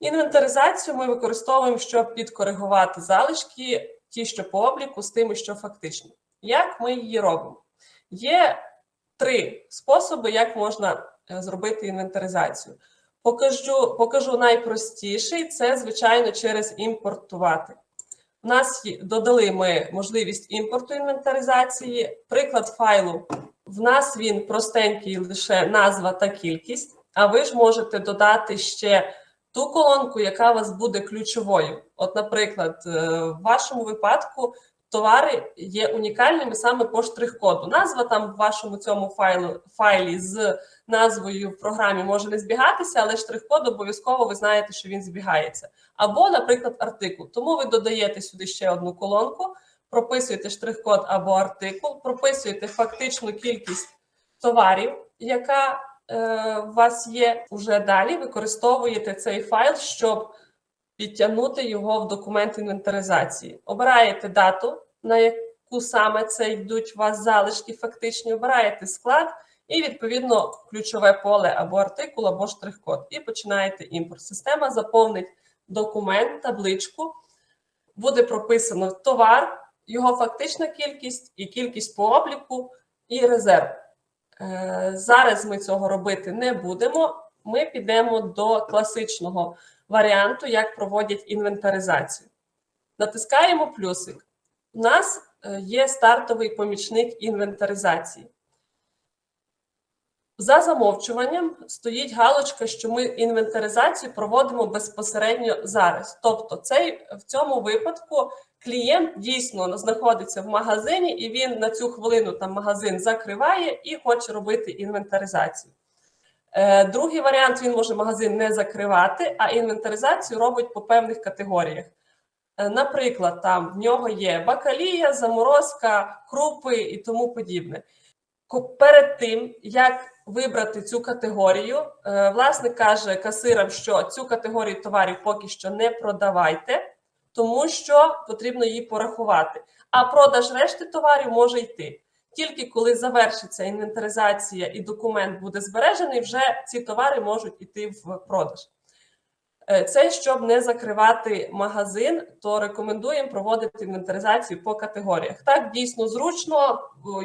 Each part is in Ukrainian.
Інвентаризацію ми використовуємо, щоб підкоригувати залишки, ті, що по обліку, з тими, що фактично. Як ми її робимо? Є три способи, як можна е, зробити інвентаризацію. Покажу, покажу найпростіший це, звичайно, через імпортувати. У нас додали ми можливість імпорту інвентаризації. Приклад файлу. В нас він простенький, лише назва та кількість. А ви ж можете додати ще ту колонку, яка у вас буде ключовою. От, наприклад, е, в вашому випадку товари є унікальними саме по штрих-коду. Назва там в вашому цьому файлу, файлі з назвою в програмі може не збігатися, але штрих-код обов'язково ви знаєте, що він збігається. Або, наприклад, артикул. Тому ви додаєте сюди ще одну колонку, прописуєте штрих-код або артикул, прописуєте фактичну кількість товарів, яка у вас є. Уже далі використовуєте цей файл, щоб підтягнути його в документ інвентаризації. Обираєте дату, на яку саме це йдуть у вас залишки фактичні, обираєте склад і, відповідно, ключове поле або артикул, або штрих-код. І починаєте імпорт. Система заповнить документ, табличку, буде прописано товар, його фактична кількість і кількість по обліку, і резерв. Е, Зараз ми цього робити не будемо. Ми підемо до класичного варіанту, як проводять інвентаризацію. Натискаємо плюсик. У нас е, є стартовий помічник інвентаризації. За замовчуванням стоїть галочка, що ми інвентаризацію проводимо безпосередньо зараз. Тобто, цей в цьому випадку клієнт дійсно знаходиться в магазині, і він на цю хвилину там магазин закриває і хоче робити інвентаризацію. Е, Другий варіант він може магазин не закривати, а інвентаризацію робить по певних категоріях. Е, Наприклад, там в нього є бакалія, заморозка, крупи і тому подібне. Перед тим, як вибрати цю категорію, е, власник каже касирам, що цю категорію товарів поки що не продавайте, тому що потрібно її порахувати. А продаж решти товарів може йти. Тільки коли завершиться інвентаризація і документ буде збережений, вже ці товари можуть іти в продаж. Е, Це щоб не закривати магазин, то рекомендуємо проводити інвентаризацію по категоріях. Так дійсно зручно.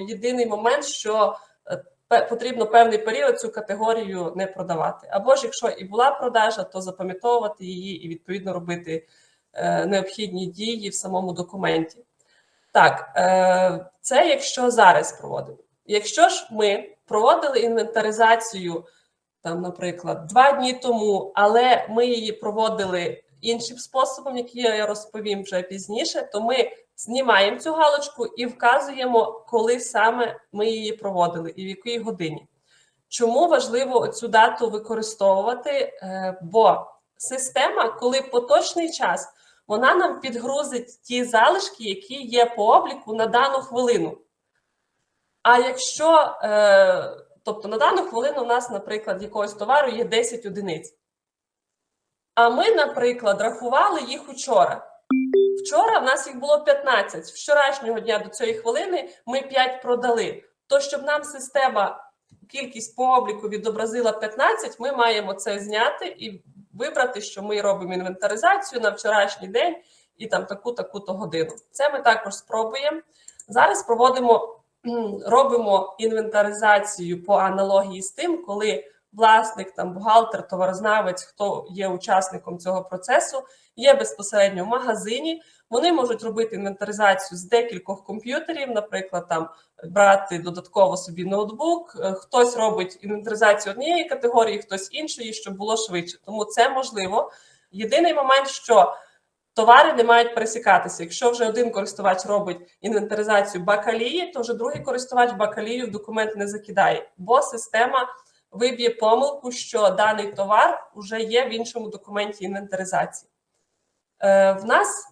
Єдиний момент, що е, потрібно певний період цю категорію не продавати. Або ж якщо і була продажа, то запам'ятовувати її і відповідно робити е, необхідні дії в самому документі. Так, е, це якщо зараз проводимо. Якщо ж ми проводили інвентаризацію, там, наприклад, два дні тому, але ми її проводили іншим способом, який я розповім вже пізніше, то ми знімаємо цю галочку і вказуємо, коли саме ми її проводили і в якій годині. Чому важливо цю дату використовувати? Е, Бо система, коли поточний час, вона нам підгрузить ті залишки, які є по обліку на дану хвилину. А якщо, е, тобто на дану хвилину у нас, наприклад, якогось товару є 10 одиниць. А ми, наприклад, рахували їх учора. Вчора в нас їх було 15. З вчорашнього дня до цієї хвилини ми 5 продали. То, щоб нам система кількість по обліку відобразила 15, ми маємо це зняти і вибрати, що ми робимо інвентаризацію на вчорашній день і там таку таку-то годину. Це ми також спробуємо. Зараз проводимо, робимо інвентаризацію по аналогії з тим, коли власник, там бухгалтер, товарознавець, хто є учасником цього процесу, є безпосередньо в магазині. Вони можуть робити інвентаризацію з декількох комп'ютерів, наприклад, там брати додатково собі ноутбук. Е, Хтось робить інвентаризацію однієї категорії, хтось іншої, щоб було швидше. Тому це можливо. Єдиний момент, що товари не мають пересікатися. Якщо вже один користувач робить інвентаризацію бакалії, то вже другий користувач бакалію в документ не закидає, бо система виб'є помилку, що даний товар вже є в іншому документі інвентаризації. Е, в нас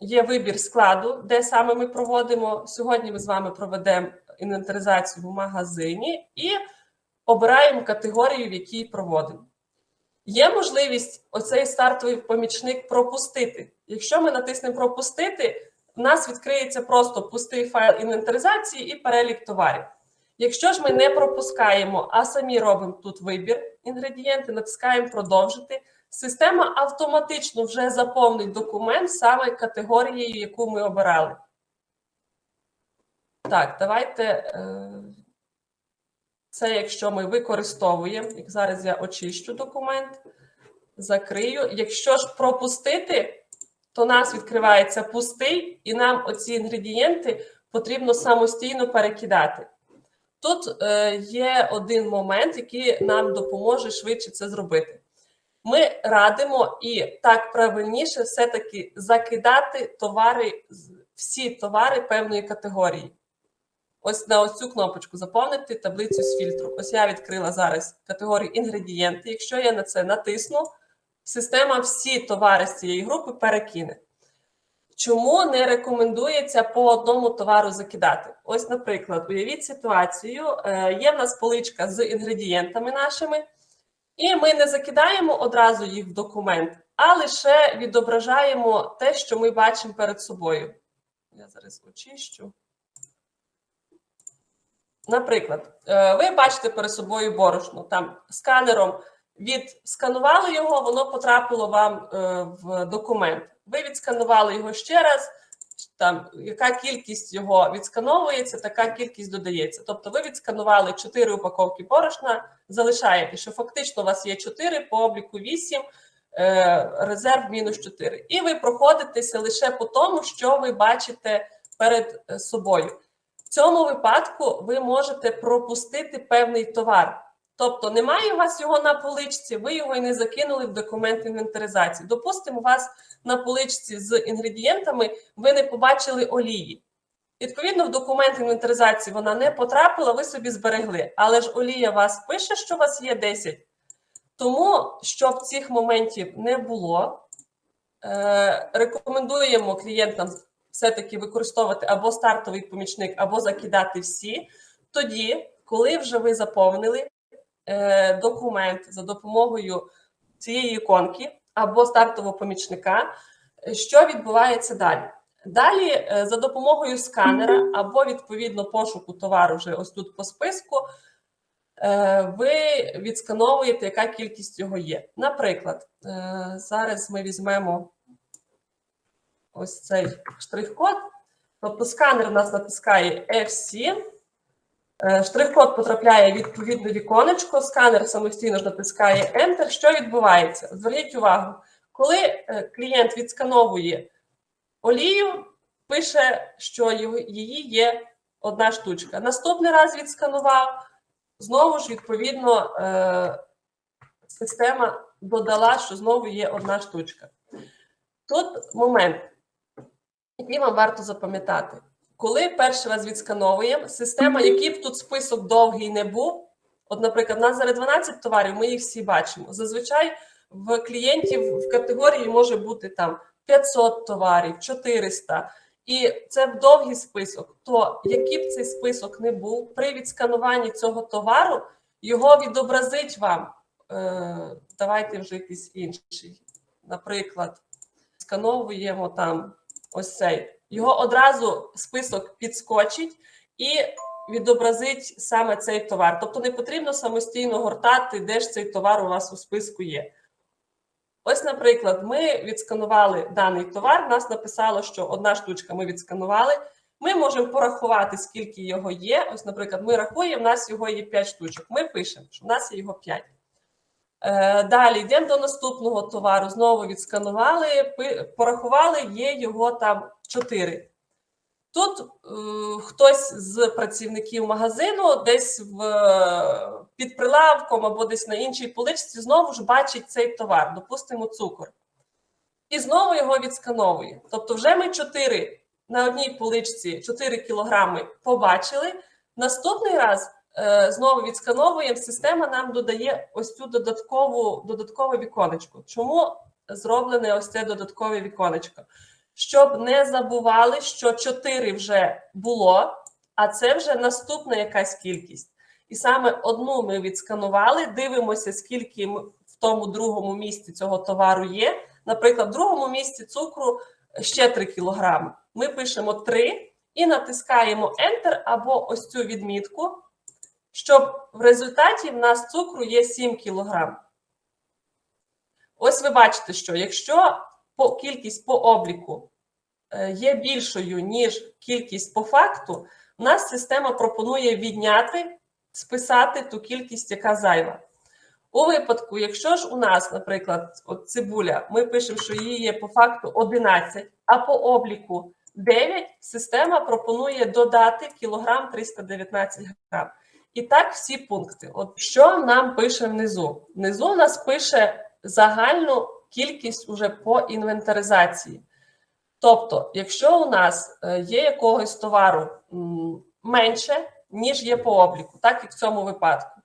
є вибір складу, де саме ми проводимо. Сьогодні ми з вами проведемо інвентаризацію в магазині і обираємо категорію, в якій проводимо. Є можливість оцей стартовий помічник пропустити. Якщо ми натиснемо пропустити, у нас відкриється просто пустий файл інвентаризації і перелік товарів. Якщо ж ми не пропускаємо, а самі робимо тут вибір інгредієнти, натискаємо продовжити, система автоматично вже заповнить документ саме категорією, яку ми обирали. Так, давайте. е, Це якщо ми використовуємо, як зараз я очищу документ, закрию. Якщо ж пропустити, то у нас відкривається пустий, і нам оці інгредієнти потрібно самостійно перекидати. Тут е, є один момент, який нам допоможе швидше це зробити. Ми радимо і так правильніше все-таки закидати товари, всі товари певної категорії. Ось на ось цю кнопочку заповнити таблицю з фільтру. Ось я відкрила зараз категорію інгредієнти. Якщо я на це натисну, система всі товари з цієї групи перекине. Чому не рекомендується по одному товару закидати? Ось, наприклад, уявіть ситуацію: е, є в нас поличка з інгредієнтами нашими, і ми не закидаємо одразу їх в документ, а лише відображаємо те, що ми бачимо перед собою. Я зараз очищу. Наприклад, е, ви бачите перед собою борошно, там сканером відсканували його, воно потрапило вам е, в документ. Ви відсканували його ще раз. Там яка кількість його відскановується, така кількість додається. Тобто, ви відсканували 4 упаковки борошна, залишаєте, що фактично у вас є 4 по обліку 8, е, резерв мінус 4. І ви проходитеся лише по тому, що ви бачите перед е, собою. В цьому випадку ви можете пропустити певний товар. Тобто немає у вас його на поличці, ви його і не закинули в документ інвентаризації. Допустимо, у вас на поличці з інгредієнтами ви не побачили олії. Відповідно, в документ інвентаризації вона не потрапила, ви собі зберегли. Але ж олія вас пише, що у вас є 10. Тому, щоб цих моментів не було, е, рекомендуємо клієнтам все-таки використовувати або стартовий помічник, або закидати всі. Тоді, коли вже ви заповнили е, документ за допомогою цієї іконки або стартового помічника, що відбувається далі? Далі, е, за допомогою сканера або відповідно пошуку товару, вже ось тут по списку, е, ви відскановуєте, яка кількість його є. Наприклад, зараз ми візьмемо ось цей штрих-код. Тобто сканер у нас натискає F7, е, штрих-код потрапляє в відповідне віконечко, сканер самостійно натискає Enter. Що відбувається? Зверніть увагу, коли е, клієнт відскановує олію, пише, що її є одна штучка. Наступний раз відсканував, знову ж, відповідно, е, система додала, що знову є одна штучка. Тут момент, який вам варто запам'ятати. Коли перший раз відскановуємо, система, який б тут список довгий не був, от, наприклад, у нас зараз 12 товарів, ми їх всі бачимо. Зазвичай в клієнтів в категорії може бути там 500 товарів, 400. І це довгий список. То який б цей список не був, при відскануванні цього товару його відобразить вам. Е, давайте вже якийсь інший. Наприклад, скановуємо там ось цей. Його одразу список підскочить і відобразить саме цей товар. Тобто не потрібно самостійно гортати, де ж цей товар у вас у списку є. Ось, наприклад, ми відсканували даний товар. Нас написало, що одна штучка ми відсканували. Ми можемо порахувати, скільки його є. Ось, наприклад, ми рахуємо, в нас його є 5 штучок. Ми пишемо, що в нас є його 5. Е, Далі йдемо до наступного товару. Знову відсканували, порахували, є його там 4. Тут е, хтось з працівників магазину десь в, е, під прилавком або десь на іншій поличці знову ж бачить цей товар, допустимо, цукор. І знову його відскановує. Тобто, вже ми 4 на одній поличці 4 кілограми побачили. Наступний раз знову відскановуємо, система нам додає ось цю додаткову, додаткове віконечко. Чому зроблене ось це додаткове віконечко? Щоб не забували, що 4 вже було, а це вже наступна якась кількість. І саме одну ми відсканували, дивимося, скільки в тому другому місці цього товару є. Наприклад, в другому місці цукру ще 3 кілограми. Ми пишемо 3 і натискаємо Enter або ось цю відмітку, щоб в результаті в нас цукру є 7 кілограм. Ось ви бачите, що якщо по кількість по обліку е, є більшою, ніж кількість по факту, у нас система пропонує відняти, списати ту кількість, яка зайва. У випадку, якщо ж у нас, наприклад, от цибуля, ми пишемо, що її є по факту 11, а по обліку 9, система пропонує додати кілограм 319 грам. І так всі пункти. От що нам пише внизу? Внизу нас пише загальну кількість уже по інвентаризації. Тобто, якщо у нас е, є якогось товару менше, ніж є по обліку, так як в цьому випадку,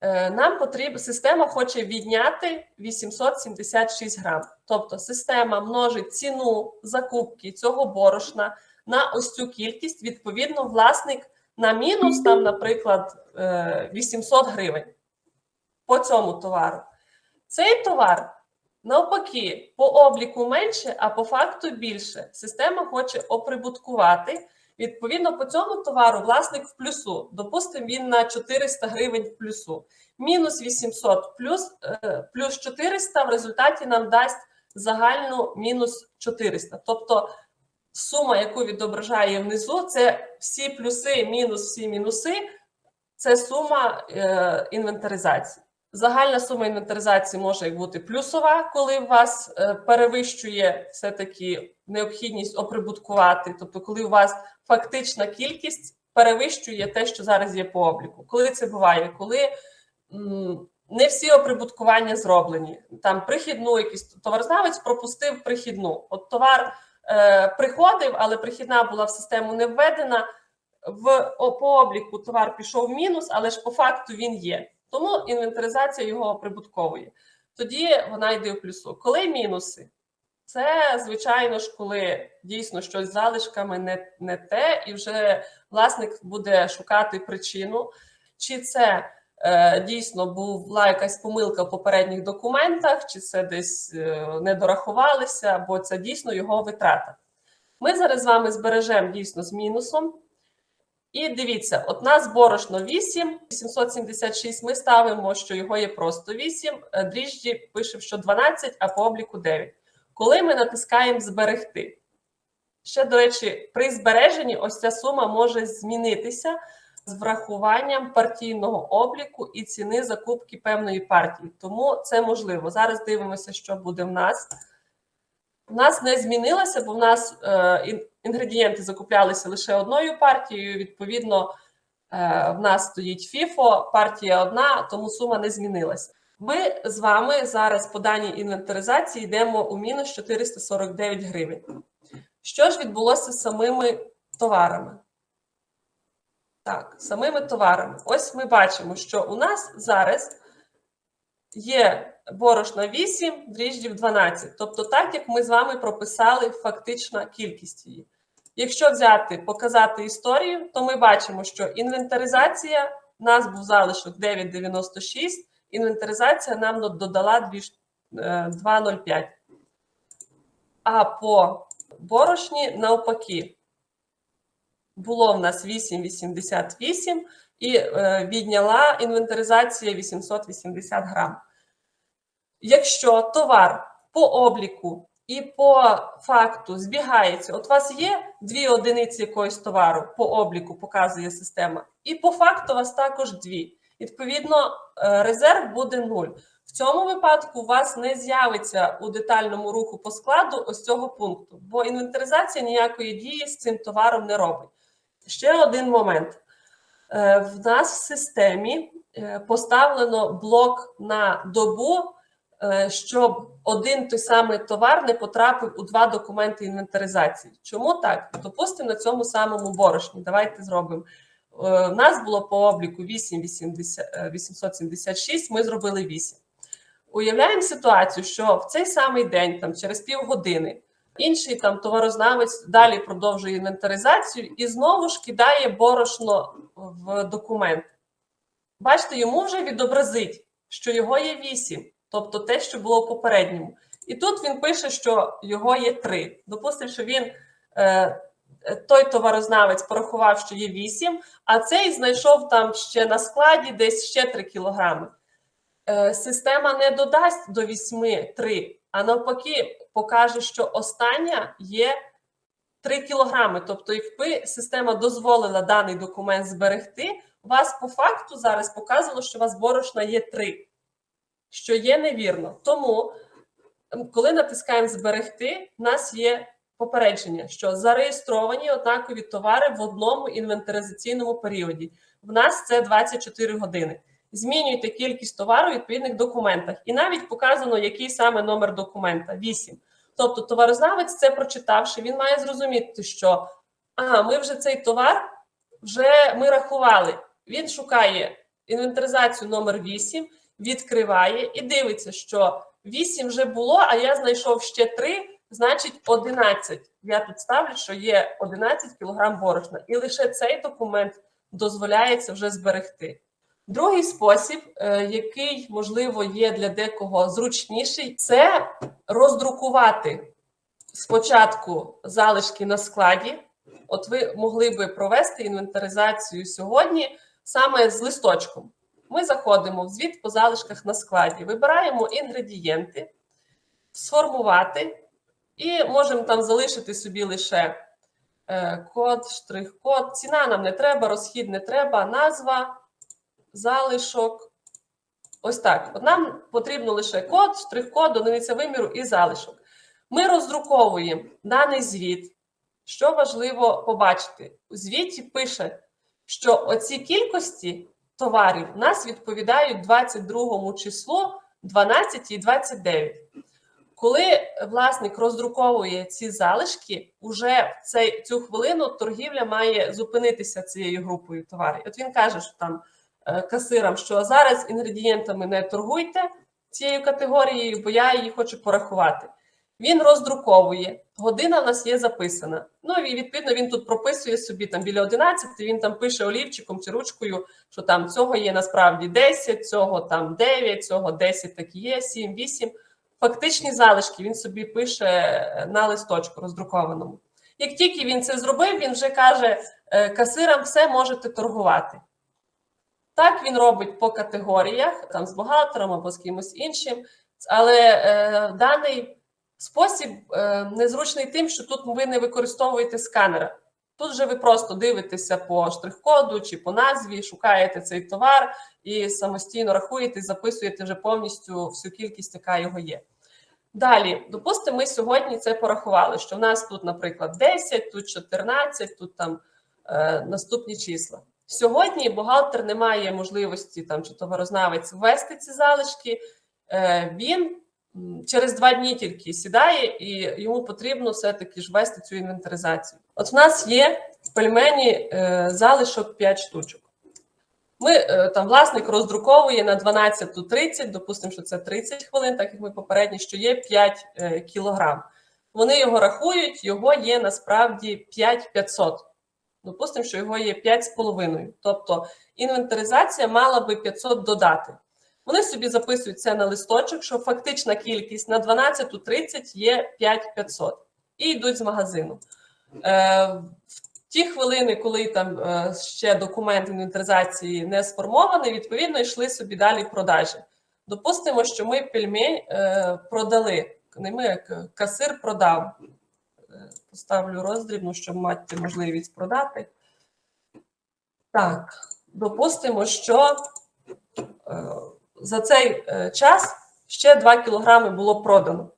е, нам потрібна система хоче відняти 876 грам. Тобто система множить ціну закупки цього борошна на ось цю кількість. Відповідно, власник на мінус, там, наприклад, е, 800 гривень по цьому товару. Цей товар навпаки по обліку менше, а по факту більше. Система хоче оприбуткувати. Відповідно, по цьому товару власник в плюсу. Допустимо, він на 400 гривень в плюсу. Мінус 800 плюс, е, плюс 400 в результаті нам дасть загальну мінус 400. Тобто сума, яку відображає внизу, це всі плюси, мінус всі мінуси, це сума е, інвентаризації. Загальна сума інвентаризації може бути плюсова, коли у вас е, перевищує все-таки необхідність оприбуткувати, тобто, коли у вас фактична кількість перевищує те, що зараз є по обліку. Коли це буває? Коли м, не всі оприбуткування зроблені. Там прихідну, якийсь товарознавець пропустив прихідну. От товар приходив, але прихідна була в систему не введена. В по обліку товар пішов в мінус, але ж по факту він є. Тому інвентаризація його прибутковує. Тоді вона йде в плюсу. Коли мінуси? Це, звичайно ж, коли дійсно щось з залишками не, не те, і вже власник буде шукати причину, чи це е, дійсно була якась помилка в попередніх документах, чи це десь е, не дорахувалися, бо це дійсно його витрата. Ми зараз з вами збережемо дійсно з мінусом. І дивіться, от нас борошно 8, 876, ми ставимо, що його є просто 8, е, дріжджі пише, що 12, а по обліку 9. Коли ми натискаємо зберегти. Ще, до речі, при збереженні ось ця сума може змінитися з врахуванням партійного обліку і ціни закупки певної партії. Тому це можливо. Зараз дивимося, що буде в нас. У нас не змінилося, бо в нас е, інгредієнти закуплялися лише одною партією. Відповідно, е, в нас стоїть FIFO, партія одна, тому сума не змінилася. Ми з вами зараз по даній інвентаризації йдемо у мінус 449 гривень. Що ж відбулося з самими товарами? Так, самими товарами. Ось ми бачимо, що у нас зараз є борошна 8, дріжджів 12. Тобто, так як ми з вами прописали фактична кількість її. Якщо взяти, показати історію, то ми бачимо, що інвентаризація у нас був залишок 9,96, інвентаризація нам додала дві ш- е, 2,05. А по борошні навпаки було в нас 8,88 і е, відняла інвентаризація 880 грам. Якщо товар по обліку і по факту збігається, от у вас є дві одиниці якогось товару по обліку, показує система, і по факту у вас також дві. Відповідно, е, резерв буде 0. В цьому випадку у вас не з'явиться у детальному руху по складу ось цього пункту, бо інвентаризація ніякої дії з цим товаром не робить. Ще один момент. Е, В нас в системі е, поставлено блок на добу, е, щоб один той самий товар не потрапив у два документи інвентаризації. Чому так? Допустимо, на цьому самому борошні. Давайте зробимо. В нас було по обліку 8,80, е, 876, ми зробили 8. Уявляємо ситуацію, що в цей самий день, там через півгодини, інший там товарознавець далі продовжує інвентаризацію і знову ж кидає борошно в документ. Бачите, йому вже відобразить, що його є 8, тобто те, що було в попередньому. І тут він пише, що його є 3. Допустимо, що він. Е, той товарознавець порахував, що є 8, а цей знайшов там ще на складі десь ще 3 кілограми. е, система не додасть до 8 3, а навпаки покаже, що остання є 3 кілограми. Тобто, якби система дозволила даний документ зберегти, у вас по факту зараз показувало, що у вас борошна є 3, що є невірно. Тому, коли натискаємо зберегти, в нас є попередження, що зареєстровані однакові товари в одному інвентаризаційному періоді. В нас це 24 години. Змінюйте кількість товару у відповідних документах. І навіть показано, який саме номер документа 8. Тобто, товарознавець це прочитавши, він має зрозуміти, що ага, ми вже цей товар вже ми рахували. Він шукає інвентаризацію номер 8, відкриває і дивиться, що 8 вже було, а я знайшов ще 3, значить 11. Я тут ставлю, що є 11 кг борошна. І лише цей документ дозволяється вже зберегти. Другий спосіб, е, який можливо є для декого зручніший, це роздрукувати спочатку залишки на складі. От ви могли би провести інвентаризацію сьогодні саме з листочком. Ми заходимо в звіт по залишках на складі, вибираємо інгредієнти, сформувати і можемо там залишити собі лише е, код, штрих-код. Ціна нам не треба, розхід не треба, назва, залишок. Ось так. От нам потрібно лише код, штрих-код, одиниця виміру і залишок. Ми роздруковуємо даний звіт. Що важливо побачити? У звіті пише, що оці кількості товарів у нас відповідають 22 числу 12 і 29. Коли власник роздруковує ці залишки, уже в цю хвилину торгівля має зупинитися цією групою товарів. От він каже, що там касирам, що зараз інгредієнтами не торгуйте цією категорією, бо я її хочу порахувати. Він роздруковує. Година в нас є записана. Ну і відповідно він тут прописує собі там біля 11, він там пише олівчиком чи ручкою, що там цього є насправді 10, цього там 9, цього 10 так і є, 7, 8. Фактичні залишки він собі пише на листочку роздрукованому. Як тільки він це зробив, він вже каже е, касирам, все можете торгувати. Так він робить по категоріях, там з бухгалтером або з кимось іншим, але е, даний спосіб е, незручний тим, що тут ви не використовуєте сканера. Тут вже ви просто дивитеся по штрих-коду чи по назві, шукаєте цей товар і самостійно рахуєте, записуєте вже повністю всю кількість, яка його є. Далі, допустимо, ми сьогодні це порахували, що в нас тут, наприклад, 10, тут 14, тут там е, наступні числа. Сьогодні бухгалтер не має можливості там чи товарознавець ввести ці залишки. Е, він через два дні тільки сідає, і йому потрібно все-таки ж ввести цю інвентаризацію. От в нас є в пельмені е, залишок 5 штучок. Ми е, там власник роздруковує на 12.30, допустимо, що це 30 хвилин, так як ми попередні, що є 5 е, кілограм. Вони його рахують, його є насправді 5500. Допустимо, що його є 5,5. Тобто інвентаризація мала би 500 додати. Вони собі записують це на листочок, що фактична кількість на 12.30 є 5500. І йдуть з магазину. Е, в ті хвилини, коли там е, ще документ інвентаризації не сформований, відповідно йшли собі далі продажі. Допустимо, що ми пельмень е, продали. Не ми, як касир продав. Поставлю роздрібну, щоб мати можливість продати. Так, допустимо, що е, за цей е, час ще 2 кілограми було продано.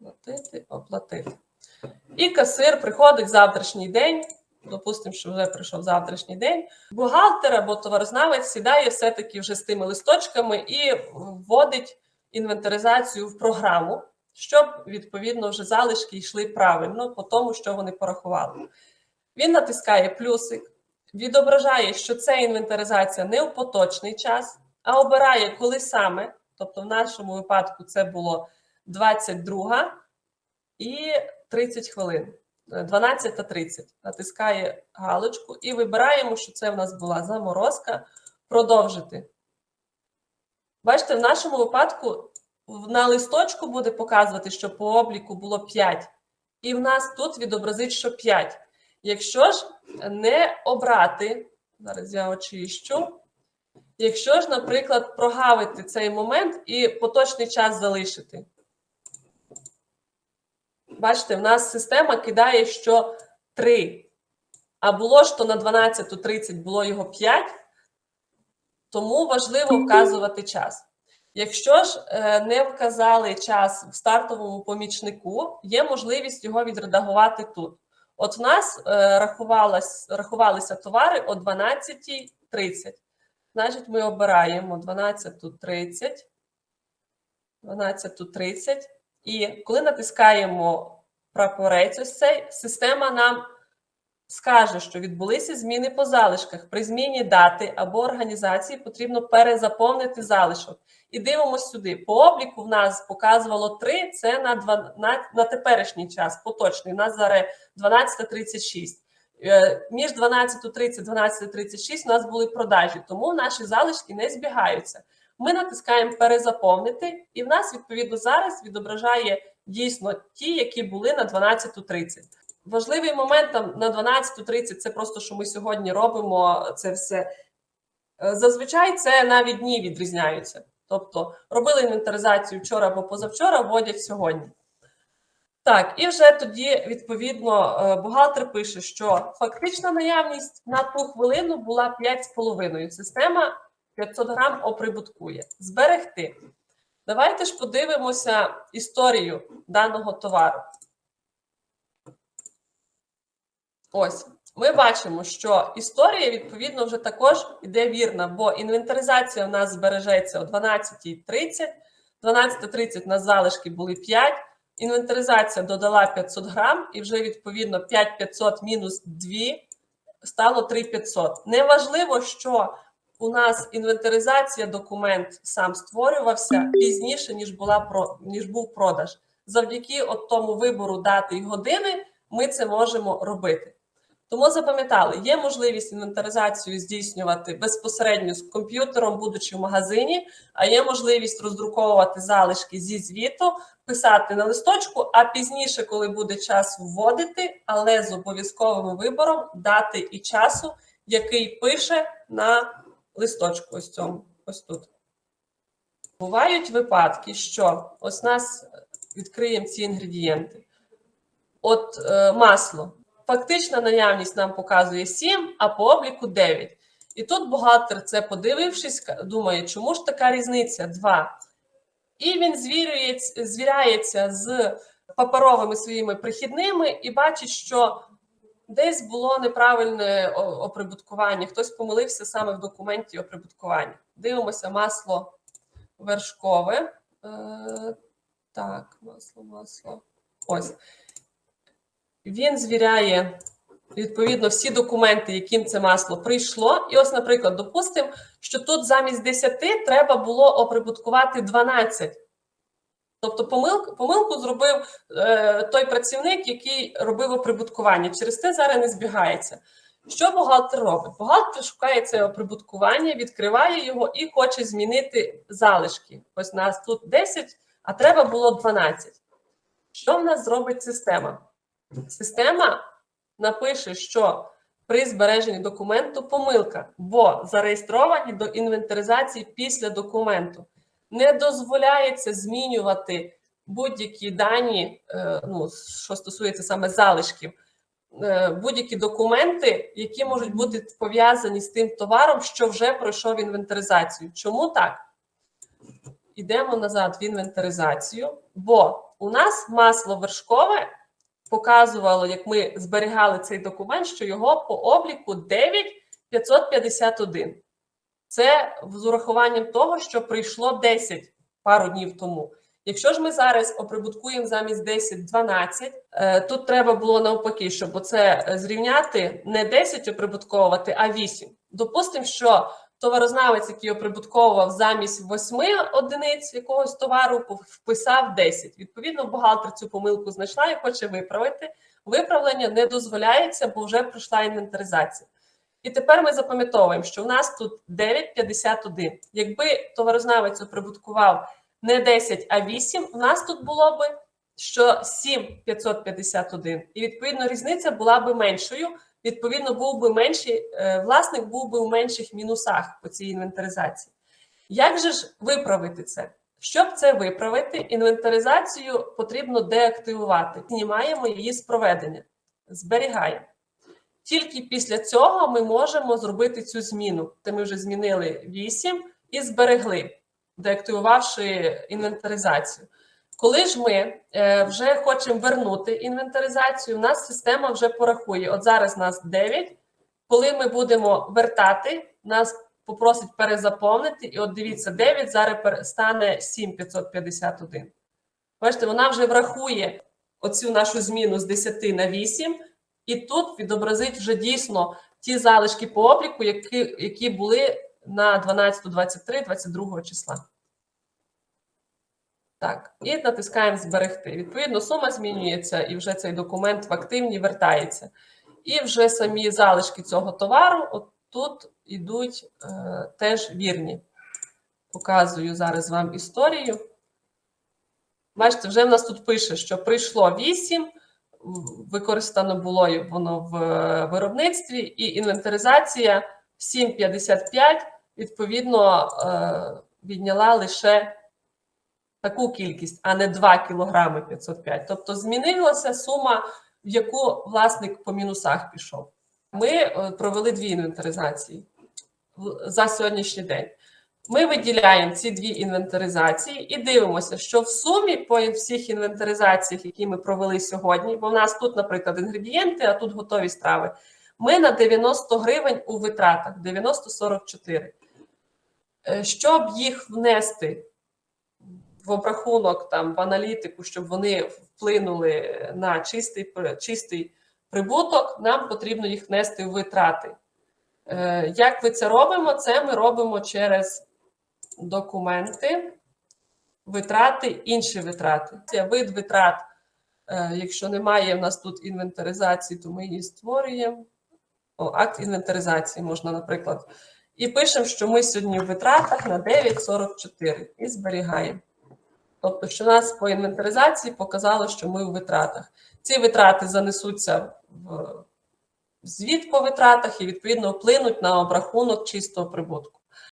Оплатити, оплатити. І касир приходить завтрашній день. Допустимо, що вже прийшов завтрашній день. Бухгалтер або товарознавець сідає все-таки вже з тими листочками і вводить інвентаризацію в програму, щоб відповідно вже залишки йшли правильно по тому, що вони порахували. Він натискає плюсик, відображає, що це інвентаризація не в поточний час, а обирає, коли саме. Тобто, в нашому випадку це було 22 і 30 хвилин. 12 та 30. Натискає галочку і вибираємо, що це в нас була заморозка. Продовжити. Бачите, в нашому випадку на листочку буде показувати, що по обліку було 5. І в нас тут відобразить, що 5. Якщо ж не обрати, зараз я очищу. Якщо ж, наприклад, прогавити цей момент і поточний час залишити. Бачите, в нас система кидає, що 3. А було ж то на 12.30 було його 5, тому важливо вказувати час. Якщо ж е, не вказали час в стартовому помічнику, є можливість його відредагувати тут. От в нас е, рахувалися товари о 12.30. Значить, ми обираємо 12.30. 12.30. І коли натискаємо прапорець, ось цей, система нам скаже, що відбулися зміни по залишках. При зміні дати або організації потрібно перезаповнити залишок. І дивимося сюди. По обліку в нас показувало 3, це на, 2, на, на теперішній час, поточний. У нас зараз 12.36. Е, Між 12.30 і 12.36 у нас були продажі, тому наші залишки не збігаються. Ми натискаємо перезаповнити, і в нас відповідно зараз відображає дійсно ті, які були на 12.30. Важливий момент там на 12.30 це просто, що ми сьогодні робимо це все. Е, Зазвичай це навіть дні відрізняються. Тобто робили інвентаризацію вчора або позавчора, вводять сьогодні. Так, і вже тоді, відповідно, е, бухгалтер пише, що фактична наявність на ту хвилину була 5,5. Система 500 грам оприбуткує. Зберегти. Давайте ж подивимося історію даного товару. Ось, ми бачимо, що історія, відповідно, вже також іде вірна, бо інвентаризація у нас збережеться о 12.30. 12.30 на залишки були 5. Інвентаризація додала 500 грам, і вже відповідно 5500 мінус 2 стало 3500. Неважливо, що у нас інвентаризація документ сам створювався пізніше, ніж була про ніж був продаж. Завдяки от тому вибору дати і години ми це можемо робити. Тому запам'ятали, є можливість інвентаризацію здійснювати безпосередньо з комп'ютером, будучи в магазині, а є можливість роздруковувати залишки зі звіту, писати на листочку, а пізніше, коли буде час вводити, але з обов'язковим вибором дати і часу, який пише на листочку. Ось цьому, ось тут. Бувають випадки, що ось нас відкриємо ці інгредієнти. От е, масло. Фактична наявність нам показує 7, а по обліку 9. І тут бухгалтер це подивившись, думає, чому ж така різниця 2. І він звіряється з паперовими своїми прихідними і бачить, що десь було неправильне оприбуткування. Хтось помилився саме в документі оприбуткування. Дивимося масло вершкове. Е, так, масло, масло. Ось. Він звіряє відповідно всі документи, яким це масло прийшло. І ось, наприклад, допустимо, що тут замість 10 треба було оприбуткувати 12. Тобто помилку, помилку зробив е, той працівник, який робив оприбуткування. Через те зараз не збігається. Що бухгалтер робить? Бухгалтер шукає це оприбуткування, відкриває його і хоче змінити залишки. Ось у нас тут 10, а треба було 12. Що в нас зробить система? Система напише, що при збереженні документу помилка, бо зареєстровані до інвентаризації після документу. Не дозволяється змінювати будь-які дані, е, ну, що стосується саме залишків, е, будь-які документи, які можуть бути пов'язані з тим товаром, що вже пройшов інвентаризацію. Чому так? Йдемо назад в інвентаризацію, бо у нас масло вершкове показувало, як ми зберігали цей документ, що його по обліку 9551. Це з урахуванням того, що прийшло 10 пару днів тому. Якщо ж ми зараз оприбуткуємо замість 10 12, е, тут треба було навпаки, щоб оце зрівняти не 10 оприбутковувати, а 8. Допустимо, що товарознавець, який оприбутковував замість 8 одиниць якогось товару, вписав 10. Відповідно, бухгалтер цю помилку знайшла і хоче виправити. Виправлення не дозволяється, бо вже пройшла інвентаризація. І тепер ми запам'ятовуємо, що в нас тут 9,51. Якби товарознавець оприбуткував не 10, а 8, у нас тут було би що 7,551. І відповідно різниця була би меншою, відповідно, був би менший, е, власник був би у менших мінусах по цій інвентаризації. Як же ж виправити це? Щоб це виправити, інвентаризацію потрібно деактивувати. Знімаємо її з проведення, зберігаємо. Тільки після цього ми можемо зробити цю зміну. Де ми вже змінили 8 і зберегли, деактивувавши інвентаризацію. Коли ж ми е, вже хочемо вернути інвентаризацію, у нас система вже порахує. От зараз нас 9. Коли ми будемо вертати, нас попросить перезаповнити, і от дивіться, 9 зараз стане 7551. Бачите, вона вже врахує оцю нашу зміну з 10 на 8, і тут відобразить вже дійсно ті залишки по обліку, які, які були на 12, 23, 22 числа. Так, і натискаємо зберегти. Відповідно, сума змінюється, і вже цей документ в активні вертається. І вже самі залишки цього товару от тут йдуть е, теж вірні. Показую зараз вам історію. Бачите, вже в нас тут пише, що прийшло 8, використано було воно в е, виробництві, і інвентаризація 7,55, відповідно, е, відняла лише таку кількість, а не 2 кілограми 505. Тобто змінилася сума, в яку власник по мінусах пішов. Ми е, провели дві інвентаризації за сьогоднішній день. Ми виділяємо ці дві інвентаризації і дивимося, що в сумі по всіх інвентаризаціях, які ми провели сьогодні, бо в нас тут, наприклад, інгредієнти, а тут готові страви. Ми на 90 гривень у витратах, 90-44. Е, Щоб їх внести в обрахунок, там, в аналітику, щоб вони вплинули на чистий, чистий прибуток, нам потрібно їх внести в витрати. Е, Як ми це робимо? Це ми робимо через документи, витрати, інші витрати. Це Вид витрат, е, якщо немає в нас тут інвентаризації, то ми її створюємо. О, акт інвентаризації можна, наприклад. І пишемо, що ми сьогодні в витратах на 9,44 і зберігаємо. Тобто, що нас по інвентаризації показало, що ми в витратах. Ці витрати занесуться в звіт по витратах і відповідно вплинуть на обрахунок чистого прибутку.